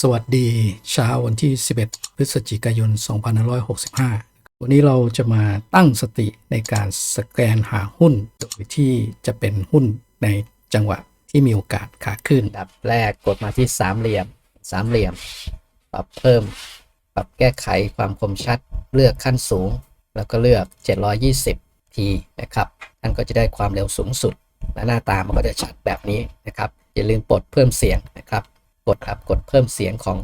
สวัสดีเช้าวันที่ 11 พฤศจิกายน 2565 วันนี้เราจะมาตั้งสติในการสแกนหาหุ้น โดยที่จะเป็นหุ้นในจังหวะที่มีโอกาสขาขึ้นดับแรกกดมาที่สามเหลี่ยม สามเหลี่ยม ปรับเพิ่ม ปรับแก้ไขความคมชัด เลือกขั้นสูง แล้วก็เลือก 720ทีนะครับ ท่านก็จะได้ความเร็วสูงสุด และหน้าตามันก็จะชัดแบบนี้นะครับ อย่าลืมปลดเพิ่มเสียงนะครับ กดครับ กดเพิ่มเสียงของ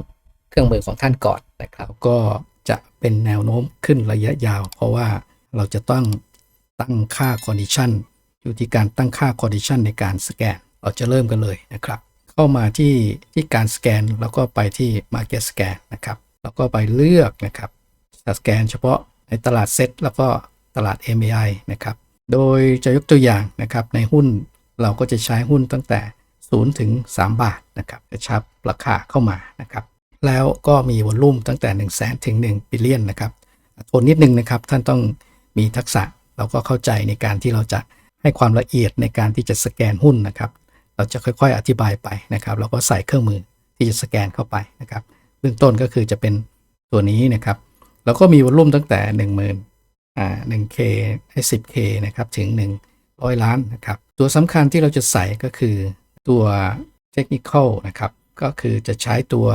เครื่องมือของท่านก่อนนะครับ ก็จะเป็นแนวโน้มขึ้นระยะยาว เพราะว่าเราจะต้องตั้งค่า condition อยู่ที่การตั้งค่า condition ในการสแกนเราจะเริ่มกันเลยนะครับ เข้ามาที่ที่การสแกนแล้วก็ไปที่ market scan นะครับ แล้วก็ไปเลือกนะครับสแกนเฉพาะในตลาดเซ็ตแล้วก็ตลาด MAI นะครับ โดยจะยกตัวอย่างนะครับในหุ้นเราก็จะใช้หุ้นตั้งแต่ 0ถึง3บาทนะครับกระชับราคาเข้ามานะครับแล้วก็มีวอลลุ่มตั้งแต่ 1 0 0 0 0แสนถึง1บิลเลียนนะครับทนนิดนึงนะครับท่านต้องมีทักษะแล้วก็เข้าใจในการที่เราจะให้ความละเอียดในการที่จะสแกนหุ้นนะครับ เราจะค่อยๆอธิบายไปนะครับแล้วก็ใส่เครื่องมือที่จะสแกนเข้าไปนะครับเบื้องต้นก็คือจะเป็นตัวนี้นะครับ แล้วก็มีวอลลุ่มตั้งแต่ 10,000อ่า 1K ให้ 10K นะครับถึง 100 ล้านนะครับ ตัวสำคัญที่เราจะใส่ก็คือ ตัว technical นะครับ ก็คือจะใช้ตัว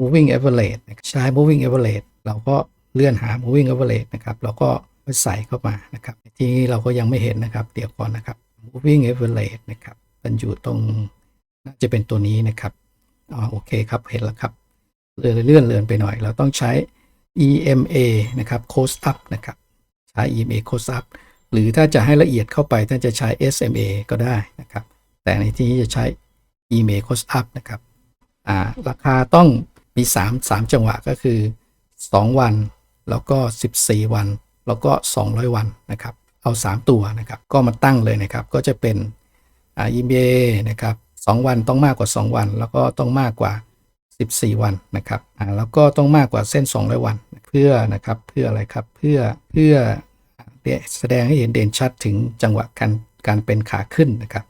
moving average ใช้ moving average เราก็เลื่อนหา moving average นะครับเราก็ไปใส่เข้ามานะครับ ทีนี้เราก็ยังไม่เห็นนะครับ เดี๋ยวก่อนนะครับ moving average นะครับมันอยู่ตรงน่าจะเป็นตัวนี้นะครับอ๋อโอเคครับเห็นแล้วครับเลื่อนเลื่อนเลื่อนไปหน่อย เราต้องใช้ EMA นะครับ close up นะครับ ใช้ EMA close up หรือถ้าจะให้ละเอียดเข้าไปท่านจะใช้ SMA ก็ได้นะครับ แต่ในที่นี้จะใช้ EMA close up นะครับราคาต้องมี 3 3 จังหวะก็คือ 2 วัน แล้วก็ 14 วัน แล้วก็ 200 วันนะครับเอา 3 ตัวนะครับก็มาตั้งเลยนะครับก็จะเป็นอ่า EMA นะครับ2วันต้องมากกว่า 2 วัน แล้วก็ต้องมากกว่า 14 วันนะครับอ่าแล้วก็ต้องมากกว่าเส้น 200 วัน เพื่อนะครับเพื่ออะไรครับเพื่อเพื่อแสดงให้เห็นเด่นชัดถึงจังหวะการการเป็นขาขึ้นนะครับ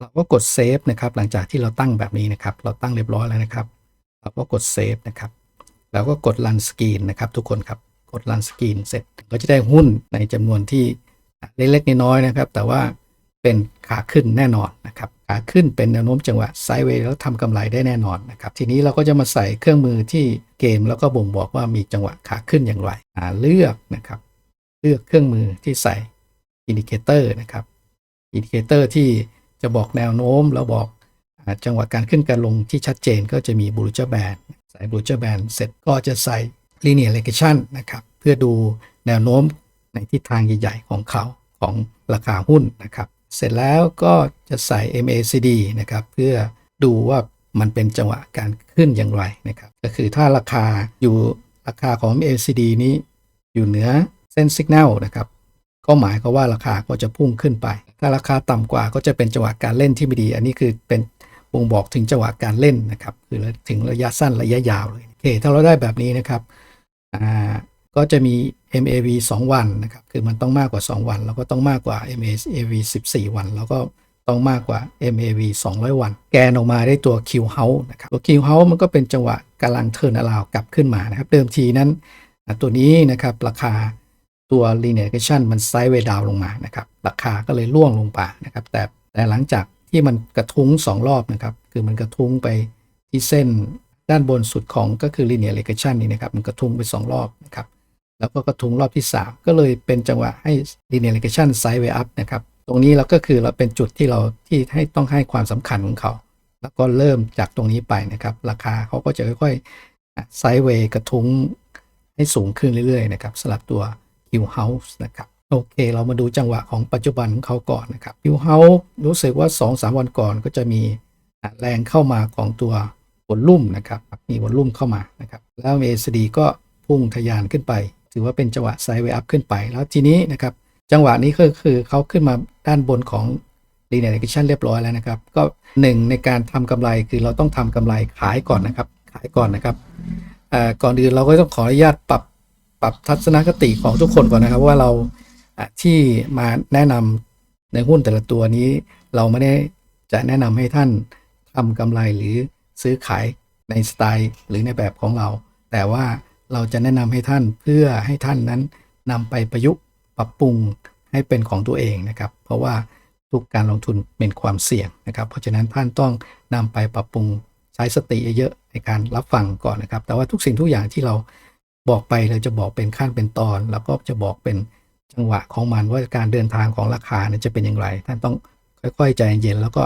เราก็กดเซฟนะครับหลังจากที่เราตั้งแบบนี้นะครับ เราตั้งเรียบร้อยแล้วนะครับ เราก็กดเซฟนะครับแล้วก็กด Run Screen นะครับทุกคนครับกด Run Screen เสร็จก็จะได้หุ้นในจำนวนที่เล็กๆน้อยๆนะครับ แต่ว่าเป็นขาขึ้นแน่นอนนะครับขาขึ้นเป็นแนวโน้มจังหวะไซด์เวย์แล้วทำกำไรได้แน่นอนนะครับทีนี้เราก็จะมาใส่เครื่องมือที่เกมแล้วก็บ่งบอกว่ามีจังหวะขาขึ้นอย่างไรเลือกนะครับ เลือกเครื่องมือที่ใส่อินดิเคเตอร์นะครับอินดิเคเตอร์ที่ จะบอกแนวโน้มแล้วบอกอจังหวะการขึ้นการลงที่ชัดเจนก็จะมีบู l เจอร์แบนใส่บู l เจอร์แบนเสร็จก็จะใส่ linear regression นะครับเพื่อดูแนวโน้มในทิศทางใหญ่ ๆ ของเขาของราคาหุ้นนะครับ เสร็จแล้วก็จะใส่ MACD นะครับเพื่อดูว่ามันเป็นจังหวะการขึ้นอย่างไรนะครับ ก็คือถ้าราคาอยู่ราคาของ MACD นี้อยู่เหนือเส้นสัญญาณนะครับ ก็หมายก็ว่าราคาก็จะพุ่งขึ้นไป ถ้าราคาต่ำกว่าก็จะเป็นจังหวะการเล่นที่ไม่ดี อันนี้คือเป็นบ่งบอกถึงจังหวะการเล่นนะครับ คือถึงระยะสั้นระยะยาวเลยโอเคถ้าเราได้แบบนี้นะครับอ่าก็จะมี MAV 2 วันนะครับ คือมันต้องมากกว่า 2 วัน แล้วก็ต้องมากกว่า MAV 14 วัน แล้วก็ต้องมากกว่า MAV 200 วัน แกนออกมาได้ตัว Q House นะครับ ตัว Q House มันก็เป็นจังหวะกำลังเทิร์นอราวกลับขึ้นมานะครับ เดิมทีนั้น ตัวนี้นะครับราคา ตัว linear regression มันไซด์เวดาวลงมานะครับราคาก็เลยร่วงลงไปนะครับแต่แต่หลังจากที่มันกระทุ้ง 2 รอบนะครับคือมันกระทุ้งไปที่เส้นด้านบนสุดของก็คือ linear regression นี่นะครับมันกระทุ้งไป 2 รอบนะครับแล้วก็กระทุ้งรอบที่ 3 ก็เลยเป็นจังหวะให้ linear regression sideway up นะครับตรงนี้เราก็คือเราเป็นจุดที่เราที่ให้ต้องให้ความสำคัญของเขา แล้วก็เริ่มจากตรงนี้ไปนะครับ ราคาเขาก็จะค่อยๆไซด์เวย์กระทุ้งให้สูงขึ้นเรื่อยๆนะครับสำหรับตัว Q House นะครับโอเค เรามาดูจังหวะของปัจจุบันของเขาก่อนนะครับ Q House รู้สึกว่า 2-3 วันก่อนก็จะมีแรงเข้ามาของตัววอลลุ่มนะครับมีวอลลุ่มเข้ามานะครับแล้ว MACD ก็พุ่งทะยานขึ้นไป ถือว่าเป็นจังหวะไซด์เวย์อัพขึ้นไป แล้วทีนี้นะครับจังหวะนี้ก็คือเขาขึ้นมาด้านบนของ linear regression เรียบร้อยแล้วนะครับ ก็หนึ่งในการทำกำไรคือเราต้องทำกำไรขายก่อนนะครับ ขายก่อนนะครับก่อนอื่นเราก็ต้องขออนุญาตปรับ ปรับทัศนคติของทุกคนก่อนนะครับ ว่าเราที่มาแนะนำในหุ้นแต่ละตัวนี้ เราไม่ได้จะแนะนำให้ท่านทำกำไรหรือซื้อขายในสไตล์หรือในแบบของเรา แต่ว่าเราจะแนะนำให้ท่านเพื่อให้ท่านนั้นนำไปประยุกต์ปรับปรุงให้เป็นของตัวเองนะครับ เพราะว่าทุกการลงทุนเป็นความเสี่ยงนะครับ เพราะฉะนั้นท่านต้องนำไปปรับปรุงใช้สติเยอะๆในการรับฟังก่อนนะครับ แต่ว่าทุกสิ่งทุกอย่างที่เรา บอกไปเราจะบอกเป็นขั้นเป็นตอน แล้วก็จะบอกเป็นจังหวะของมันว่าการเดินทางของราคาเนี่ยจะเป็นอย่างไร ท่านต้องค่อยๆใจเย็นแล้วก็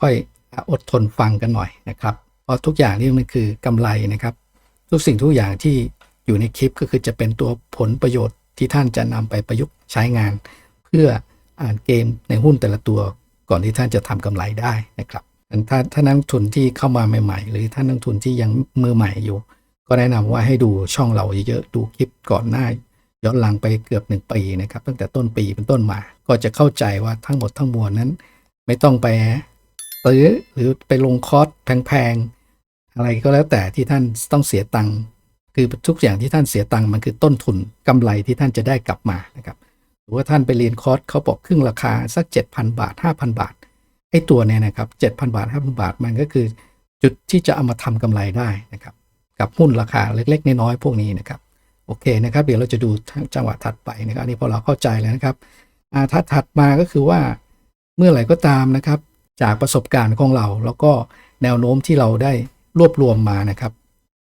ค่อยๆอดทนฟังกันหน่อยนะครับ เพราะทุกอย่างนี่มันคือกำไรนะครับ ทุกสิ่งทุกอย่างที่อยู่ในคลิปก็คือจะเป็นตัวผลประโยชน์ที่ท่านจะนำไปประยุกต์ใช้งาน เพื่ออ่านเกมในหุ้นแต่ละตัวก่อนที่ท่านจะทำกำไรได้นะครับถ้าถ้านักทุนที่เข้ามาใหม่ ๆ หรือท่านนักทุนที่ยังมือใหม่อยู่ ก็แนะนำว่าให้ดูช่องเราเยอะๆดูคลิปก่อนหน้า ย้อนหลังไปเกือบหนึ่งปีนะครับ ตั้งแต่ต้นปีเป็นต้นมา ก็จะเข้าใจว่าทั้งหมดทั้งมวลนั้น ไม่ต้องไปซื้อหรือไปลงคอร์สแพงๆอะไรก็แล้วแต่ที่ท่านต้องเสียตังค์คือทุกอย่างที่ท่านเสียตังค์มันคือต้นทุนกำไรที่ท่านจะได้กลับมานะครับหรือว่าท่านไปเรียนคอร์สเขาบอกครึ่งราคาสัก 7,000 บาท 5,000 บาทไอ้ตัวเนี่ยนะครับ7,000 บาท 5,000 บาทมันก็คือจุดที่จะเอามาทำกำไรได้นะครับ กับหุ้นราคาเล็ก ๆ น้อยๆพวกนี้นะครับโอเคนะครับ เดี๋ยวเราจะดูจังหวะถัดไปนะครับอันนี้พอเราเข้าใจแล้วนะครับอ่าถัดถัดมาก็คือว่าเมื่อไหร่ก็ตามนะครับ จากประสบการณ์ของเรา แล้วก็แนวโน้มที่เราได้รวบรวมมานะครับ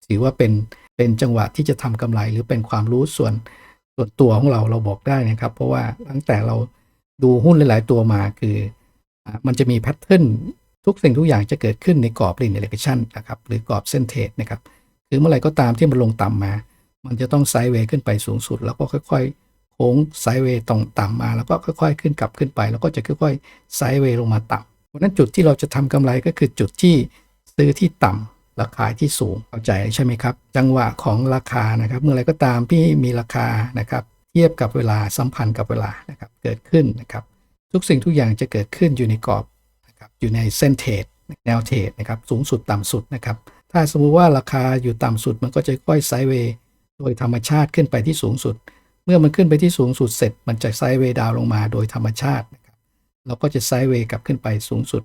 ถือว่าเป็นเป็นจังหวะที่จะทำกำไรหรือเป็นความรู้ส่วนส่วนตัวของเราเราบอกได้นะครับ เพราะว่าตั้งแต่เราดูหุ้นหลาย ๆ ตัวมาคือ มันจะมีแพทเทิร์นทุกสิ่งทุกอย่างจะเกิดขึ้นในกรอบ linear regression นะครับหรือกรอบเส้นเทรดนะครับ คือเมื่อไหร่ก็ตามที่มันลงต่ำมา มันจะต้องไซด์เวย์ขึ้นไปสูงสุด แล้วก็ค่อย ๆ โค้งไซด์เวย์ตรงต่ำมา แล้วก็ค่อย ๆ ขึ้นกลับขึ้นไป แล้วก็จะค่อยๆไซด์เวย์ลงมาต่ำเพราะนั้นจุดที่เราจะทำกำไรก็คือจุดที่ซื้อที่ต่ำราคาที่สูงเข้าใจใช่ไหมครับ จังหวะของราคานะครับ เมื่อไหรก็ตามที่มีราคานะครับ เทียบกับเวลาสัมพันธ์กับเวลานะครับเกิดขึ้นนะครับ ทุกสิ่งทุกอย่างจะเกิดขึ้นอยู่ในกรอบนะครับอยู่ในเส้นเทรดแนวเทรดนะครับสูงสุดต่ำสุดนะครับ ถ้าสมมุติว่าราคาอยู่ต่ำสุดมันก็จะค่อยไซด์เวย์โดยธรรมชาติขึ้นไปที่สูงสุด เมื่อมันขึ้นไปที่สูงสุดเสร็จ มันจะไซด์เวย์ดาวลงมาโดยธรรมชาตินะครับเราก็จะไซด์เวย์กลับขึ้นไปสูงสุด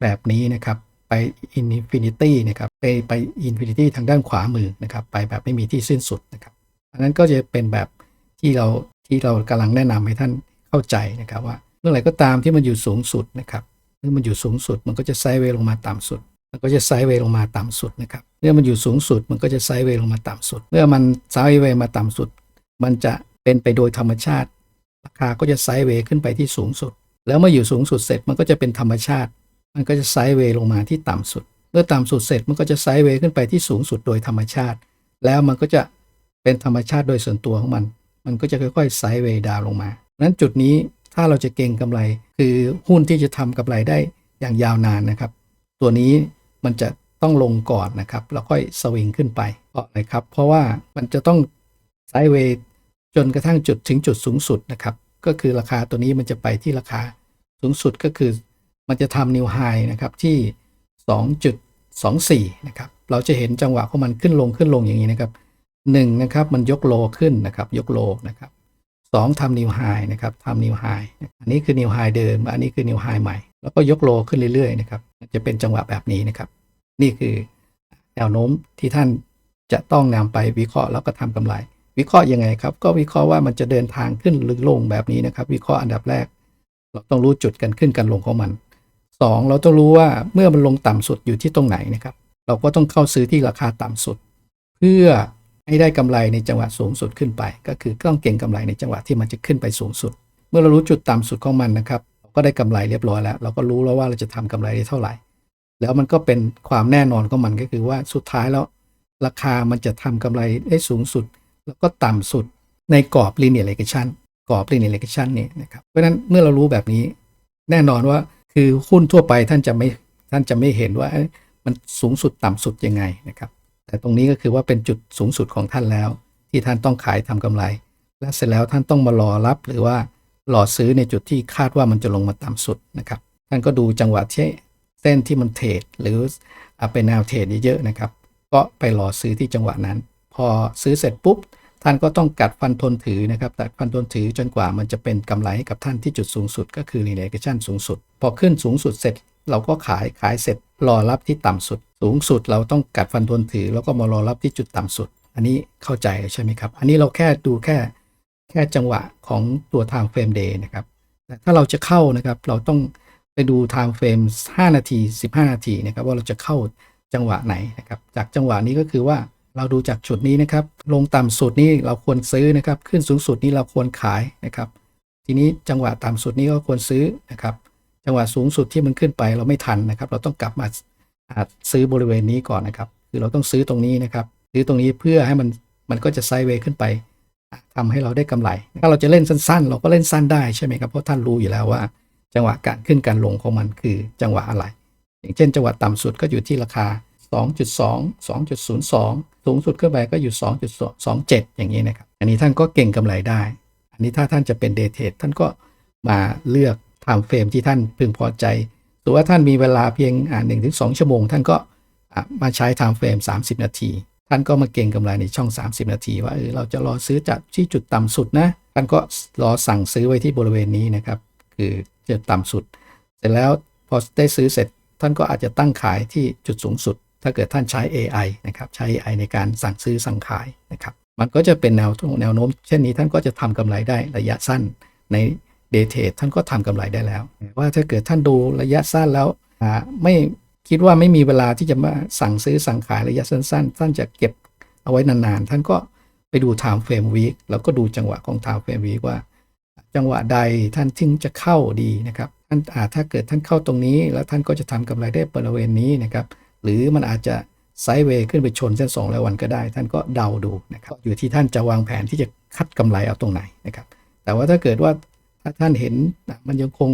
แบบนี้นะครับ ไปอินฟินิตี้นะครับไปไปอินฟินิตี้ทางด้านขวามือนะครับ ไปแบบไม่มีที่สิ้นสุดนะครับอันนั้นก็จะเป็นแบบที่เราที่เรากำลังแนะนำให้ท่านเข้าใจนะครับว่าเมื่อไหร่ก็ตามที่มันอยู่สูงสุดนะครับเมื่อมันอยู่สูงสุดมันก็จะไซด์เวย์ลงมาต่ำสุด มันก็จะไซด์เวย์ลงมาต่ำสุดนะครับเมื่อมันอยู่สูงสุดมันก็จะไซด์เวย์ลงมาต่ำสุด เมื่อมันไซด์เวย์มาต่ำสุด มันจะเป็นไปโดยธรรมชาติ ราคาก็จะไซด์เวย์ขึ้นไปที่สูงสุด แล้วเมื่ออยู่สูงสุดเสร็จมันก็จะเป็นธรรมชาติ มันก็จะไซด์เวย์ลงมาที่ต่ำสุด เมื่อต่ำสุดเสร็จมันก็จะไซด์เวย์ขึ้นไปที่สูงสุดโดยธรรมชาติ แล้วมันก็จะเป็นธรรมชาติโดยส่วนตัวของมัน มันก็จะค่อยๆไซด์เวย์ดาวลงมานั้นจุดนี้ถ้าเราจะเก่งกำไร คือหุ้นที่จะทำกำไรได้อย่างยาวนานนะครับ ตัวนี้ มันจะต้องลงก่อนนะครับ แล้วค่อยสวิงขึ้นไปเพราะอะครับ เพราะว่ามันจะต้องไซด์เวย์จนกระทั่งจุดถึงจุดสูงสุดนะครับ ก็คือราคาตัวนี้มันจะไปที่ราคาสูงสุดก็คือ มันจะทำนิวไฮนะครับที่ 2.24 นะครับ เราจะเห็นจังหวะของมันขึ้นลงขึ้นลงอย่างนี้นะครับหนึ่งนะครับมันยกโลขึ้นนะครับ ยกโลนะครับสองทำนิวไฮนะครับทำนิวไฮอันนี้คือนิวไฮเดิม อันนี้คือนิวไฮใหม่ แล้วก็ยกโลขึ้นเรื่อยๆนะครับ จะเป็นจังหวะแบบนี้นะครับ นี่คือแนวโน้มที่ท่านจะต้องนำไปวิเคราะห์แล้วก็ทำกำไร วิเคราะห์ยังไงครับ ก็วิเคราะห์ว่ามันจะเดินทางขึ้นหรือลงแบบนี้นะครับ วิเคราะห์อันดับแรก เราต้องรู้จุดกันขึ้นกันลงของมันสองเราต้องรู้ว่าเมื่อมันลงต่ำสุดอยู่ที่ตรงไหนนะครับ เราก็ต้องเข้าซื้อที่ราคาต่ำสุด เพื่อให้ได้กำไรในจังหวะสูงสุดขึ้นไป ก็คือต้องเก่งกำไรในจังหวะที่มันจะขึ้นไปสูงสุด เมื่อเรารู้จุดต่ำสุดของมันนะครับ ก็ได้กำไรเรียบร้อยแล้ว เราก็รู้แล้วว่าเราจะทำกำไรได้เท่าไหร่ แล้วมันก็เป็นความแน่นอนของมันก็คือว่าสุดท้ายแล้วราคามันจะทำกำไรได้สูงสุด แล้วก็ต่ำสุดในกรอบ linear regression กรอบ linear regression นี่นะครับเพราะฉะนั้นเมื่อเรารู้แบบนี้ แน่นอนว่าคือหุ้นทั่วไปท่านจะไม่ท่านจะไม่เห็นว่ามันสูงสุดต่ำสุดยังไงนะครับ แต่ตรงนี้ก็คือว่าเป็นจุดสูงสุดของท่านแล้ว ที่ท่านต้องขายทำกำไร และเสร็จแล้วท่านต้องมารอรับหรือว่า รอซื้อในจุดที่คาดว่ามันจะลงมาต่ำสุดนะครับ ท่านก็ดูจังหวะที่เส้นที่มันเทรดหรืออะเป็นแนวเทรดเยอะๆนะครับ ก็ไปรอซื้อที่จังหวะนั้น พอซื้อเสร็จปุ๊บ ท่านก็ต้องกัดฟันทนถือนะครับกัดฟันทนถือจนกว่ามันจะเป็นกำไรให้กับท่านที่จุดสูงสุด ก็คือ linear regression สูงสุด พอขึ้นสูงสุดเสร็จเราก็ขายขายเสร็จรอรับที่ต่ำสุด สูงสุดเราต้องกัดฟันทนถือ แล้วก็มารอรับที่จุดต่ำสุด อันนี้เข้าใจใช่ไหมครับ อันนี้เราแค่ดูแค่ แค่จังหวะของตัว time frame day นะครับแต่ถ้าเราจะเข้านะครับ เราต้องไปดู time frame 5 นาที 15 นาทีนะครับ ว่าเราจะเข้าจังหวะไหนนะครับ จากจังหวะนี้ก็คือว่าเราดูจากจุดนี้นะครับ ลงต่ำสุดนี่เราควรซื้อนะครับ ขึ้นสูงสุดนี่เราควรขายนะครับ ทีนี้จังหวะต่ำสุดนี้ก็ควรซื้อนะครับ จังหวะสูงสุดที่มันขึ้นไปเราไม่ทันนะครับ เราต้องกลับมาซื้อบริเวณนี้ก่อนนะครับ คือเราต้องซื้อตรงนี้นะครับ ซื้อตรงนี้เพื่อให้มันมันก็จะไซด์เวย์ขึ้นไป ทำให้เราได้กำไร ถ้าเราจะเล่นสั้นๆ เราก็เล่นสั้นได้ใช่ไหมครับ เพราะท่านรู้อยู่แล้วว่า จังหวะการขึ้นการลงของมันคือจังหวะอะไร อย่างเช่น จังหวะต่ำสุดก็อยู่ที่ราคา 2.2 2.02 สูงสุดขึ้นไปก็อยู่ 2.27 อย่างนี้นะครับ อันนี้ท่านก็เก่งกำไรได้ อันนี้ถ้าท่านจะเป็นเดทเทรดท่านก็มาเลือกไทม์เฟรมที่ท่านพึงพอใจหรือว่าท่านมีเวลาเพียงอ่าหนึ่งถึงสองชั่วโมง ท่านก็มาใช้ไทม์เฟรม30 นาที ท่านก็มาเก่งกำไรในช่อง 30 นาทีว่าเออเราจะรอซื้อจากที่จุดต่ำสุดนะท่านก็รอสั่งซื้อไว้ที่บริเวณนี้นะครับ คือจุดต่ำสุด เสร็จแล้วพอได้ซื้อเสร็จ ท่านก็อาจจะตั้งขายที่จุดสูงสุด ถ้าเกิดท่านใช้ AI นะครับใช้ AI ในการสั่งซื้อสั่งขายนะครับมันก็จะเป็นแนวแนวโน้ม เช่นนี้ท่านก็จะทำกำไรได้ระยะสั้นในเดทเทรดท่านก็ทำกำไรได้แล้ว ว่าถ้าเกิดท่านดูระยะสั้นแล้วอ่าไม่ คิดว่าไม่มีเวลาที่จะมาสั่งซื้อสั่งขายระยะสั้นๆ ท่านจะเก็บเอาไว้นานๆ ท่านก็ไปดู time frame week แล้วก็ดูจังหวะของ time frame week ว่า จังหวะใดท่านถึงจะเข้าดีนะครับท่านอาจถ้าเกิดท่านเข้าตรงนี้ แล้วท่านก็จะทำกำไรได้บริเวณนี้นะครับ หรือมันอาจจะไซด์เวย์ขึ้นไปชนเส้น2ร้อยวันก็ได้ ท่านก็เดาดูนะครับอยู่ที่ท่านจะวางแผนที่จะคัดกำไรเอาตรงไหนนะครับ แต่ว่าถ้าเกิดว่าถ้าท่านเห็นมันยังคง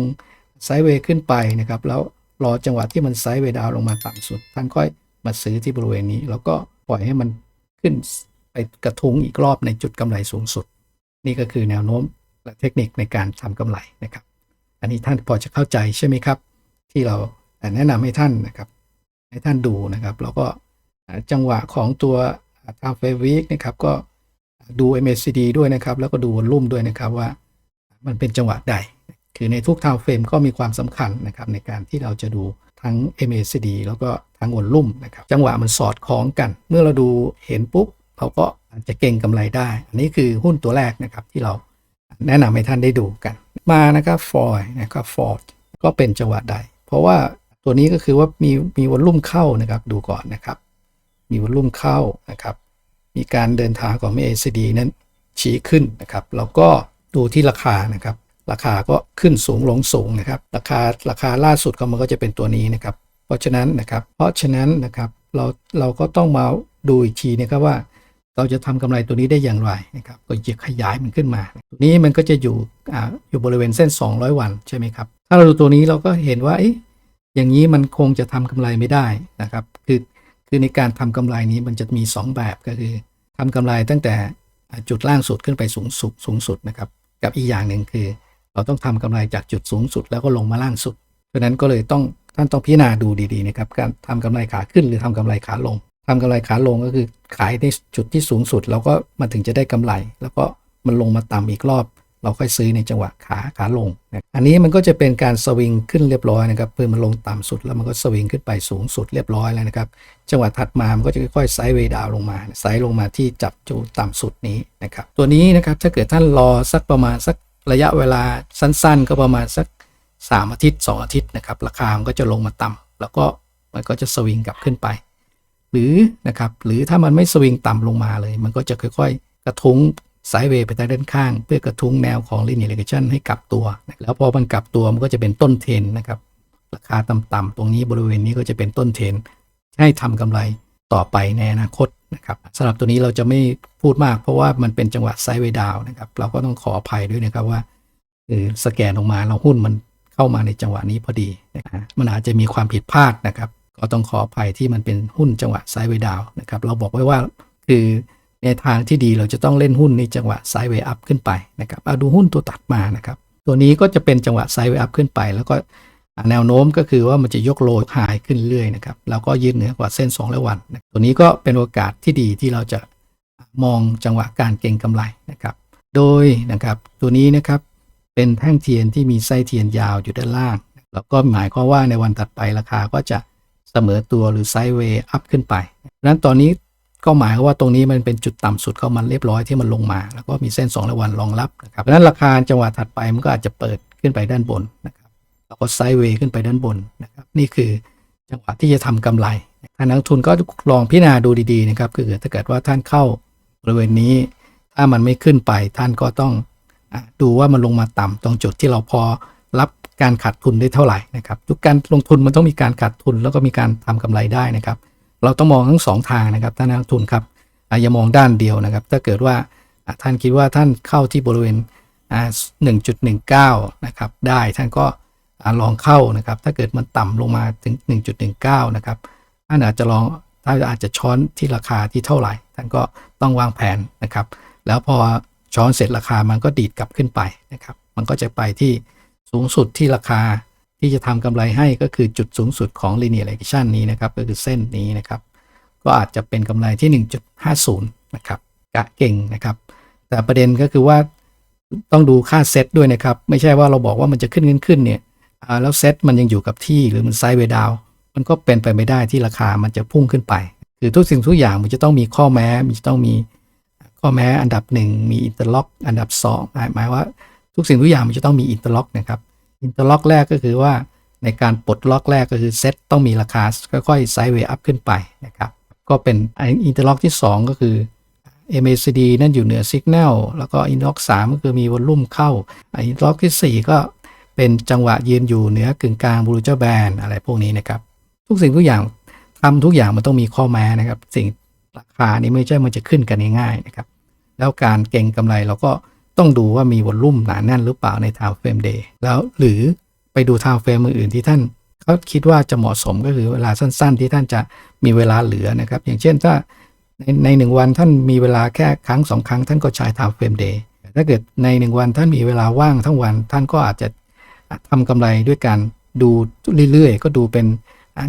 ไซด์เวย์ขึ้นไปนะครับแล้ว รอจังหวะที่มันไซด์เวดาวลงมาต่ำสุด ท่านค่อยมาซื้อที่บริเวณนี้ แล้วก็ปล่อยให้มันขึ้นไปกระทุ้งอีกรอบในจุดกำไรสูงสุด นี่ก็คือแนวโน้มและเทคนิคในการทำกำไรนะครับ อันนี้ท่านพอจะเข้าใจใช่ไหมครับ ที่เราแนะนำให้ท่านนะครับ ให้ท่านดูนะครับ แล้วก็จังหวะของตัว time frame week นะครับก็ดู MACD ด้วยนะครับ แล้วก็ดูวอลลุ่มด้วยนะครับว่ามันเป็นจังหวะใด คือในทุก time frame ก็มีความสำคัญนะครับในการที่เราจะดูทั้ง MACD แล้วก็ทั้งวอลลุ่มนะครับ จังหวะมันสอดคล้องกัน เมื่อเราดูเห็นปุ๊บเราก็อาจจะเก่งกำไรได้ อันนี้คือหุ้นตัวแรกนะครับที่เราแนะนำให้ท่านได้ดูกัน มานะครับฟอยนะครับฟอร์ดก็เป็นจังหวะใด เพราะว่าตัวนี้ก็คือว่ามีมีวอลลุ่มเข้านะครับดูก่อนนะครับ มีวอลลุ่มเข้านะครับ มีการเดินทางของ MACD นั้นชี้ขึ้นนะครับแล้วก็ดูที่ราคานะครับ ราคาก็ขึ้นสูงลงสูงนะครับราคาราคาล่าสุดก็มันก็จะเป็นตัวนี้นะครับ เพราะฉะนั้นนะครับเพราะฉะนั้นนะครับเราเราก็ต้องมาดูอีกทีนะครับว่า เราจะทำกำไรตัวนี้ได้อย่างไรนะครับก็จะขยายมันขึ้นมาตัวนี้มันก็จะอยู่อ่าอยู่บริเวณเส้น 200 วันใช่ไหมครับถ้าเราดูตัวนี้เราก็เห็นว่าเอ๊ะอย่างนี้มันคงจะทำกำไรไม่ได้นะครับ คือคือในการทำกำไรนี้มันจะมี 2 แบบก็คือทำกำไรตั้งแต่จุดล่างสุดขึ้นไปสูงสุดสูงสุดนะครับ กับอีกอย่างหนึ่งคือ เราต้องทำกำไรจากจุดสูงสุดแล้วก็ลงมาล่างสุด เพราะนั้นก็เลยต้องท่านต้องพิจารณาดูดีๆนะครับการทำกำไรขาขึ้นหรือทำกำไรขาลงทำกำไรขาลงก็คือขายในจุดที่สูงสุด แล้วก็มันถึงจะได้กำไร แล้วก็มันลงมาต่ำอีกรอบ เราค่อยซื้อในจังหวะขาขาลงนะอันนี้มันก็จะเป็นการสวิงขึ้นเรียบร้อยนะครับเพื่อมันลงต่ำสุดแล้วมันก็สวิงขึ้นไปสูงสุดเรียบร้อยแล้วนะครับ จังหวะถัดมามันก็จะค่อยๆไซด์เวดาวลงมาไซด์ลงมาที่จับจุดต่ำสุดนี้นะครับตัวนี้นะครับถ้าเกิดท่านรอสักประมาณสัก ระยะเวลาสั้นๆ ก็ประมาณสัก 3 อาทิตย์ 2 อาทิตย์นะครับ ราคามันก็จะลงมาต่ำแล้วก็มันก็จะสวิงกลับขึ้นไป หรือนะครับหรือถ้ามันไม่สวิงต่ำลงมาเลย มันก็จะค่อยๆ กระทุ้งไซด์เวย์ไปทางด้านข้าง เพื่อกระทุ้งแนวของ linear regression ให้กลับตัว แล้วพอมันกลับตัวมันก็จะเป็นต้นเทรนนะครับราคาต่ำๆตรงนี้บริเวณนี้ก็จะเป็นต้นเทรนให้ทำกำไรต่อไปในอนาคต นะครับสำหรับตัวนี้เราจะไม่พูดมาก เพราะว่ามันเป็นจังหวะไซด์เวดาวนะครับ เราก็ต้องขออภัยด้วยนะครับว่าเออสแกนออกมาเราหุ้นมันเข้ามาในจังหวะนี้พอดีนะฮะมันอาจจะมีความผิดพลาดนะครับ ก็ต้องขออภัยที่มันเป็นหุ้นจังหวะไซด์เวดาวนะครับ เราบอกไว้ว่าคือในทางที่ดีเราจะต้องเล่นหุ้นในจังหวะไซด์เวอัพขึ้นไปนะครับเอาดูหุ้นตัวตัดมานะครับ ตัวนี้ก็จะเป็นจังหวะไซด์เวอัพขึ้นไป แล้วก็ แนวโน้มก็คือว่ามันจะยกโลหายขึ้นเรื่อยนะครับแล้วก็ยืนเหนือกว่าเส้น2และวัน ตัวนี้ก็เป็นโอกาสที่ดีที่เราจะมองจังหวะการเก็งกำไรนะครับ โดยนะครับตัวนี้นะครับเป็นแท่งเทียนที่มีไส้เทียนยาวอยู่ด้านล่าง แล้วก็หมายความว่าในวันถัดไปราคาก็จะเสมอตัวหรือไซด์เวย์อัพขึ้นไปดังนั้นตอนนี้ก็หมายว่าตรงนี้มันเป็นจุดต่ำสุดของมันเรียบร้อยที่มันลงมา แล้วก็มีเส้น2ระวันรองรับนะครับดังนั้นราคาจังหวะถัดไปมันก็อาจจะเปิดขึ้นไปด้านบนนะครับ แล้วก็ไซด์เวย์ขึ้นไปด้านบนนะครับนี่คือจังหวะที่จะทำกำไรทานนักลงทุนก็ลองพิจารณาดูดีๆนะครับคือถ้าเกิดว่าท่านเข้าบริเวณนี้ ถ้ามันไม่ขึ้นไปท่านก็ต้องอดูว่ามันลงมาต่ำตรงจุดที่เราพอรับการขาดทุนได้เท่าไหร่นะครับทุกการลงทุนมันต้องมีการขาดทุนแล้วก็มีการทำกำไรได้นะครับ เราต้องมองทั้งสองทางนะครับท่านนักลงทุนครับอย่ามองด้านเดียวนะครับ ถ้าเกิดว่าท่านคิดว่าท่านเข้าที่บริเวณ1.19นะครับได้ท่านก็ ลองเข้านะครับ ถ้าเกิดมันต่ำลงมาถึง 1.19 นะครับท่านอาจจะลองท่านอาจจะช้อนที่ราคาที่เท่าไหร่ ท่านก็ต้องวางแผนนะครับ แล้วพอช้อนเสร็จราคามันก็ดีดกลับขึ้นไปนะครับ มันก็จะไปที่สูงสุดที่ราคาที่จะทำกำไรให้ก็คือจุดสูงสุดของ linear regression นี้นะครับ ก็คือเส้นนี้นะครับ ก็อาจจะเป็นกำไรที่ 1.50 นะครับกะเก่งนะครับ แต่ประเด็นก็คือว่าต้องดูค่าเซตด้วยนะครับ ไม่ใช่ว่าเราบอกว่ามันจะขึ้นขึ้นขึ้นเนี่ย แล้วเซตมันยังอยู่กับที่หรือมันไซด์เวดาวมันก็เป็นไปไม่ได้ที่ราคามันจะพุ่งขึ้นไป คือทุกสิ่งทุกอย่างมันจะต้องมีข้อแม้มันจะต้องมีข้อแม้อันดับหนึ่งมีอินเตอร์ล็อก อันดับสองหมายหมายว่าทุกสิ่งทุกอย่างมันจะต้องมีอินเตอร์ล็อกนะครับอินเตอร์ล็อกแรกก็คือว่าในการปลดล็อกแรกก็คือเซตต้องมีราคาค่อยๆไซด์เวย์อัพขึ้นไปนะครับก็เป็นอินเตอร์ล็อกที่ 2 ก็คือ MACD นั่นอยู่เหนือสัญญาณแล้วก็อินเตอร์ล็อก3ก็คือมีวอลลุ่มเข้าอินเตอร์ล็อกที่ 4 ก็ เป็นจังหวะยืนอยู่เหนือกึ่งกลางบูรูเจอร์แบนอะไรพวกนี้นะครับ ทุกสิ่งทุกอย่างทำทุกอย่างมันต้องมีข้อแม้นะครับ สิ่งราคานี้ไม่ใช่มันจะขึ้นกันง่ายๆนะครับ แล้วการเก่งกำไรเราก็ต้องดูว่ามีวอลลุ่มหนาแน่นหรือเปล่าใน time frame day แล้วหรือไปดู time frame อื่นๆที่ท่านเขาคิดว่าจะเหมาะสมก็คือเวลาสั้น ๆ ที่ท่านจะมีเวลาเหลือนะครับ อย่างเช่นถ้าในในหนึ่งวันท่านมีเวลาแค่ครั้งสองครั้ง ท่านก็ใช้ time frame day ถ้าเกิดในหนึ่งวันท่านมีเวลาว่างทั้งวัน ท่านก็อาจจะ ทำกำไรด้วยการดูเรื่อยๆ ก็ดูเป็น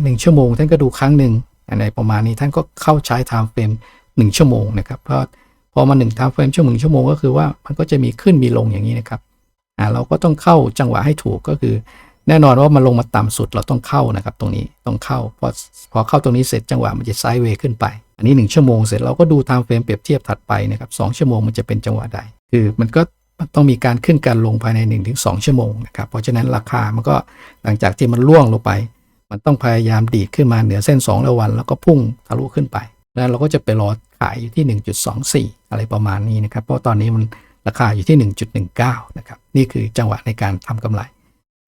หนึ่งชั่วโมง ท่านก็ดูครั้งหนึ่งอะไรประมาณนี้ท่านก็เข้าใช้ time frame หนึ่งชั่วโมงนะครับเพราะพอมาหนึ่งทำเฟรมชั่วโมงชั่วโมงก็คือว่ามันก็จะมีขึ้นมีลงอย่างนี้นะครับเราก็ต้องเข้าจังหวะให้ถูกก็คือ แน่นอนว่ามันลงมาต่ำสุดเราต้องเข้านะครับ ตรงนี้ต้องเข้าพอพอเข้าตรงนี้เสร็จจังหวะมันจะไซด์เวย์ขึ้นไป อันนี้ 1 ชั่วโมงเสร็จเราก็ดูตามเฟรมเปรียบเทียบถัดไปนะครับสชั่วโมงมันจะเป็นจังหวะใด คือมันก็ ต้องมีการขึ้นการลงภายใน 1-2 ชั่วโมงนะครับ เพราะฉะนั้นราคามันก็หลังจากที่มันล่วงลงไป มันต้องพยายามดีดขึ้นมาเหนือเส้น2ระวัน แล้วก็พุ่งทะลุขึ้นไป แล้วเราก็จะไปรอขายอยู่ที่ 1.24 อะไรประมาณนี้นะครับ เพราะตอนนี้มันราคาอยู่ที่ 1.19 นะครับ นี่คือจังหวะในการทำกำไร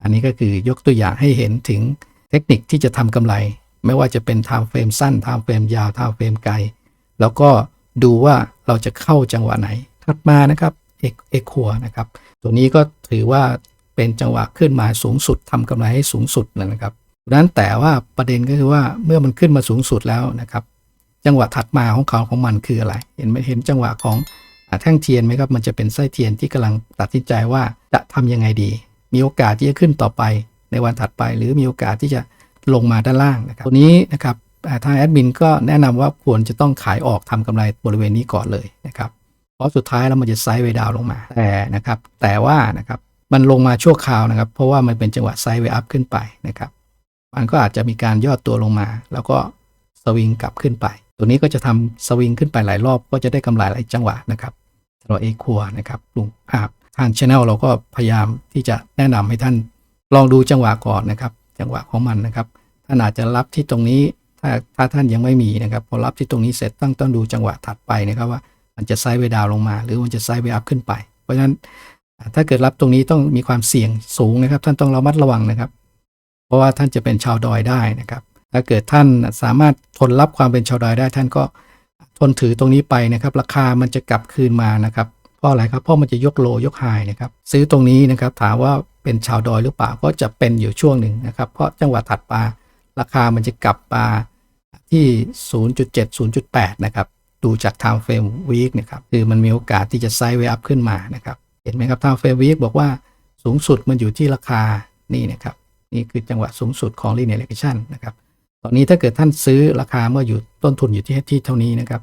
อันนี้ก็คือยกตัวอย่างให้เห็นถึงเทคนิคที่จะทำกำไร ไม่ว่าจะเป็น time frame สั้น time frame ยาว time frame ไกล แล้วก็ดูว่าเราจะเข้าจังหวะไหน ถัดมานะครับ เอกเอกคัวนะครับ ตัวนี้ก็ถือว่าเป็นจังหวะขึ้นมาสูงสุดทำกำไรให้สูงสุดนะครับดังนั้นแต่ว่าประเด็นก็คือว่าเมื่อมันขึ้นมาสูงสุดแล้วนะครับ จังหวะถัดมาของเขาของมันคืออะไร เห็นไหมเห็นจังหวะของอแท่งเทียนไหมครับ มันจะเป็นไส้เทียนที่กำลังตัดสินใจว่าจะทำยังไงดี มีโอกาสที่จะขึ้นต่อไปในวันถัดไป หรือมีโอกาสที่จะลงมาด้านล่างนะครับ ตัวนี้นะครับอ่าทางแอดมินก็แนะนำว่าควรจะต้องขายออกทำกำไรบริเวณนี้ก่อนเลยนะครับ เพราะสุดท้ายแล้วมันจะไซด์เวดาวน์ลงมาแต่นะครับ แต่ว่านะครับมันลงมาชั่วคราวนะครับ เพราะว่ามันเป็นจังหวะไซด์เวอัพขึ้นไปนะครับ มันก็อาจจะมีการย่อตัวลงมา แล้วก็สวิงกลับขึ้นไป ตัวนี้ก็จะทำสวิงขึ้นไปหลายรอบ ก็จะได้กำไรหลายจังหวะนะครับสำหรับเอคัวนะครับลุงอาบทางช anel เราก็พยายามที่จะแนะนำให้ท่านลองดูจังหวะก่อนนะครับ จังหวะของมันนะครับท่านอาจจะรับที่ตรงนี้ถ้าถ้าท่านยังไม่มีนะครับ พอรับที่ตรงนี้เสร็จต้องต้องดูจังหวะถัดไปนะครับว่า มันจะไซด์เวดาวลงมา หรือมันจะไซด์เวอัพขึ้นไป เพราะฉะนั้นถ้าเกิดรับตรงนี้ต้องมีความเสี่ยงสูงนะครับ ท่านต้องระมัดระวังนะครับ เพราะว่าท่านจะเป็นชาวดอยได้นะครับ ถ้าเกิดท่านสามารถทนรับความเป็นชาวดอยได้ ท่านก็ทนถือตรงนี้ไปนะครับ ราคามันจะกลับคืนมานะครับเพราะอะไรครับเพราะมันจะยกโลยกไฮนะครับ ซื้อตรงนี้นะครับ ถามว่าเป็นชาวดอยหรือเปล่าก็จะเป็นอยู่ช่วงหนึ่งนะครับ เพราะจังหวะถัดมาราคามันจะกลับมาที่ 0.7 0.8 นะครับ ดูจาก time frame week นะครับคือมันมีโอกาสที่จะไซด์เวอัพขึ้นมานะครับเห็นไหมครับ time frame week บอกว่าสูงสุดมันอยู่ที่ราคานี่นะครับนี่คือจังหวะสูงสุดของ linear regression นะครับตอนนี้ถ้าเกิดท่านซื้อราคาเมื่ออยู่ต้นทุนอยู่ที่ที่เท่านี้นะครับ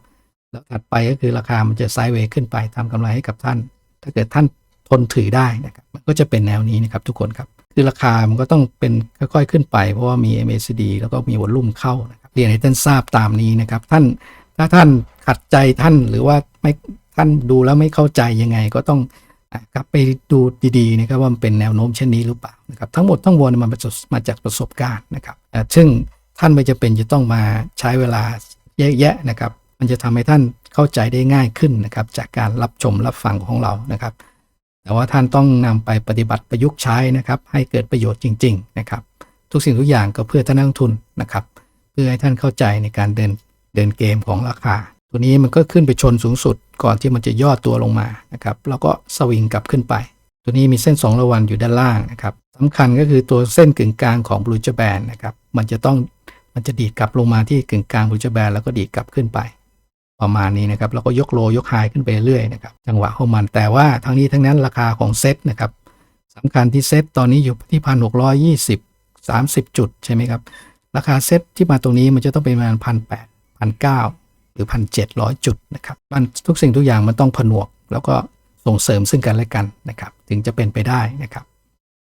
แล้วถัดไปก็คือราคามันจะไซด์เวย์ขึ้นไปทำกำไรให้กับท่าน ถ้าเกิดท่านทนถือได้นะครับมันก็จะเป็นแนวนี้นะครับทุกคนครับคือราคามันก็ต้องเป็นค่อยๆขึ้นไปเพราะว่ามี MACD แล้วก็มีวอลลุ่มเข้านะครับเรียนให้ท่านทราบตามนี้นะครับท่าน ถ้าท่านขัดใจท่านหรือว่าไม่ท่านดูแล้วไม่เข้าใจยังไงก็ต้องกลับไปดูดีๆนะครับว่ามันเป็นแนวโน้มเช่นนี้หรือเปล่านะครับทั้งหมดทั้งมวลมันมาจากประสบการณ์นะครับซึ่งท่านไม่จำเป็นจะต้องมาใช้เวลาเยอะแยะนะครับ มันจะทำให้ท่านเข้าใจได้ง่ายขึ้นนะครับ จากการรับชมรับฟังของเรานะครับ แต่ว่าท่านต้องนำไปปฏิบัติประยุกต์ใช้นะครับ ให้เกิดประโยชน์จริง ๆ นะครับ ทุกสิ่งทุกอย่างก็เพื่อท่านนักลงทุนนะครับ เพื่อให้ท่านเข้าใจในการเดิน เดินเกมของราคา ตัวนี้มันก็ขึ้นไปชนสูงสุด ก่อนที่มันจะย่อตัวลงมานะครับแล้วก็สวิงกลับขึ้นไป ตัวนี้มีเส้น 2 ระวันอยู่ด้านล่างนะครับสำคัญก็คือตัวเส้นกึ่งกลางของบลูจแบนนะครับมันจะต้องมันจะดีดกลับลงมาที่กึ่งกลางบลูจแบนแล้วก็ดีดกลับขึ้นไป ประมาณนี้นะครับแล้วก็ยกโลยกไฮขึ้นไปเรื่อยนะครับจังหวะของมันแต่ว่าทั้งนี้ทั้งนั้นราคาของเซ็ตนะครับสำคัญที่เซ็ตตอนนี้อยู่ที่พันหกร้อยยี่สิบสามสิบจุดใช่ไหมครับราคาเซ็ตที่มาตรงนี้มันจะต้องเป็นประมาณพันแปด พันเก้าหรือพันเจ็ดร้อยจุดนะครับมันทุกสิ่งทุกอย่างมันต้องผนวก แล้วก็ส่งเสริมซึ่งกันและกันนะครับถึงจะเป็นไปได้นะครับ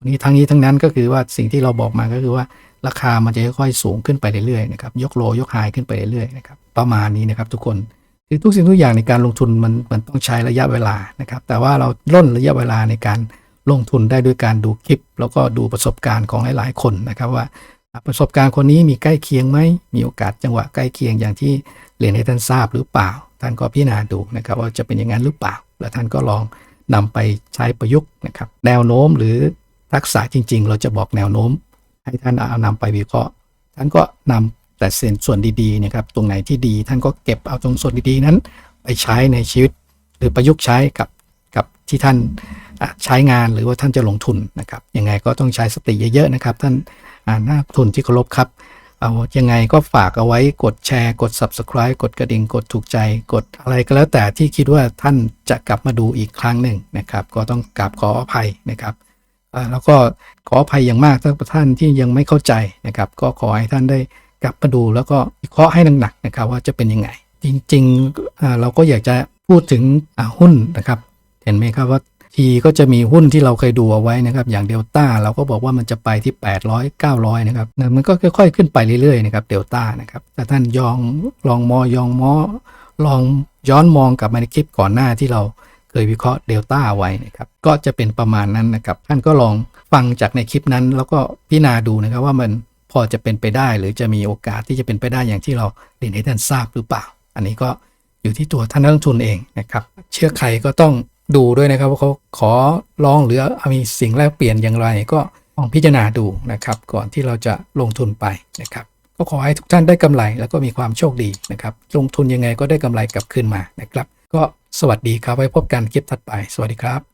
นี้ทั้งนี้ทั้งนั้นก็คือว่าสิ่งที่เราบอกมาก็คือว่าราคามันจะค่อยๆสูงขึ้นไปเรื่อยๆนะครับยกโลยกไฮขึ้นไปเรื่อยๆนะครับประมาณนี้นะครับทุกคนคือทุกสิ่งทุกอย่างในการลงทุนมันมันต้องใช้ระยะเวลานะครับแต่ว่าเราล่นระยะเวลาในการลงทุนได้ด้วยการดูคลิป แล้วก็ดูประสบการณ์ของหลายๆคนนะครับว่า ประสบการณ์คนนี้มีใกล้เคียงไหมมีโอกาสจังหวะใกล้เคียงอย่างที่เรียนให้ท่านทราบหรือเปล่า ท่านก็พิจารณาดูนะครับว่าจะเป็นอย่างนั้นหรือเปล่า แล้วท่านก็ลองนำไปใช้ประยุกต์นะครับ แนวโน้มหรือทักษะจริง ๆ เราจะบอกแนวโน้ม ให้ท่านเอานำไปวิเคราะห์ ท่านก็นำแต่ส่วนส่วนดีๆนะครับตรงไหนที่ดีท่านก็เก็บเอาตรงส่วนดีๆนั้น ไปใช้ในชีวิต หรือประยุกต์ใช้กับกับที่ท่านใช้งานหรือว่าท่านจะลงทุนนะครับยังไงก็ต้องใช้สติเยอะๆนะครับ ท่าน นักทุนที่เคารพครับ เอายังไงก็ฝากเอาไว้กดแชร์กด subscribe กดกระดิ่งกดถูกใจ กดอะไรก็แล้วแต่ที่คิดว่าท่านจะกลับมาดูอีกครั้งหนึ่งนะครับ ก็ต้องกราบขออภัยนะครับแล้วก็ขออภัยอย่างมากถ้าท่านที่ยังไม่เข้าใจนะครับ ก็ขอให้ท่านได้กลับมาดูแล้วก็วิเคราะห์ให้หนักๆนะครับว่าจะเป็นยังไง จริงๆเราก็อยากจะพูดถึงหุ้นนะครับ เห็นไหมครับว่า ทีก็จะมีหุ้นที่เราเคยดูเอาไว้นะครับ อย่างเดลต้าเราก็บอกว่ามันจะไปที่ 800 900 นะครับ มันก็ค่อยๆ ขึ้นไปเรื่อยๆนะครับเดลต้านะครับแต่ท่านยองลองมอยองมอลองย้อนมองกลับมาในคลิปก่อนหน้าที่เราเคยวิเคราะห์เดลต้าไว้นะครับก็จะเป็นประมาณนั้นนะครับ ท่านก็ลองฟังจากในคลิปนั้น แล้วก็พิจารณาดูนะครับว่ามันพอจะเป็นไปได้หรือจะมีโอกาสที่จะเป็นไปได้อย่างที่เราเรียนให้ท่านทราบหรือเปล่า อันนี้ก็อยู่ที่ตัวท่านนักลงทุนเองนะครับ เชื่อใครก็ต้อง ดูด้วยนะครับว่าเขาขอลองหรือมีสิ่งแลกเปลี่ยนอย่างไร ก็ลองพิจารณาดูนะครับ ก่อนที่เราจะลงทุนไปนะครับ ก็ขอให้ทุกท่านได้กำไรแล้วก็มีความโชคดีนะครับ ลงทุนยังไงก็ได้กำไรกลับคืนมานะครับ ก็สวัสดีครับไว้พบกันคลิปถัดไป สวัสดีครับ